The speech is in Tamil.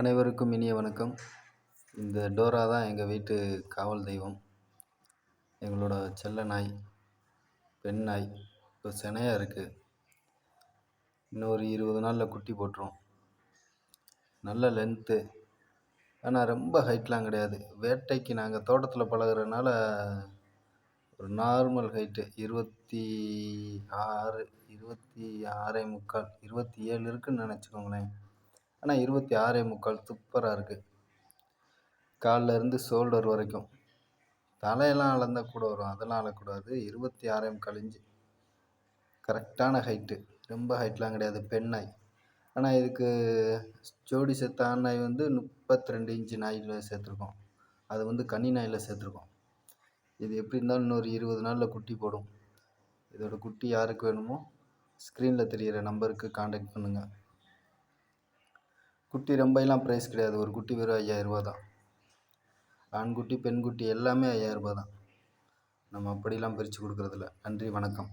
அனைவருக்கும் இனிய வணக்கம். இந்த டோரா தான் எங்கள் வீட்டு காவல் தெய்வம். எங்களோட செல்ல நாய் பெண் நாய் இப்போ செனையாக இருக்குது இன்னொரு இருபது நாளில் குட்டி போட்டுரும். நல்ல லென்த்து ஆனால் ரொம்ப ஹைட்லாம் கிடையாது. வேட்டைக்கு நாங்கள் தோட்டத்தில் பழகுறதுனால ஒரு நார்மல் ஹைட்டு இருபத்தி ஆறு இருபத்தி ஆறே முக்கால் இருபத்தி ஏழு இருக்குதுன்னு நினச்சிக்கோங்களேன். ஆனால் இருபத்தி ஆறே முக்கால் சூப்பராக இருக்குது காலில் இருந்து ஷோல்டர் வரைக்கும். தலையெல்லாம் அளந்தால் கூட வரும். அதெல்லாம் அளக்கூடாது. இருபத்தி ஆறே முக்கால் இன்ச்சு. கரெக்டான ஹைட்டு. ரொம்ப ஹைட்லாம் கிடையாது. பெண் நாய் ஆனால் இதுக்கு ஜோடி செத்த ஆண் நாய் வந்து முப்பத்தி ரெண்டு இன்ச்சு நாயில் சேர்த்துருக்கோம். அது வந்து கன்னி நாயில் சேர்த்துருக்கோம். இது எப்படி இருந்தாலும் இன்னொரு இருபது நாளில் குட்டி போடும். இதோட குட்டி யாருக்கு வேணுமோ ஸ்க்ரீனில் தெரிகிற நம்பருக்கு காண்டாக்ட் பண்ணுங்கள் குட்டி ரொம்பலாம் ப்ரைஸ் கிடையாது. ஒரு குட்டி வெறும் ஐயாயிரரூபா தான். ஆண்குட்டி பெண்குட்டி எல்லாமே ஐயாயிரரூபா தான். நம்ம அப்படிலாம் பிரித்து கொடுக்குறதில்ல. நன்றி வணக்கம்.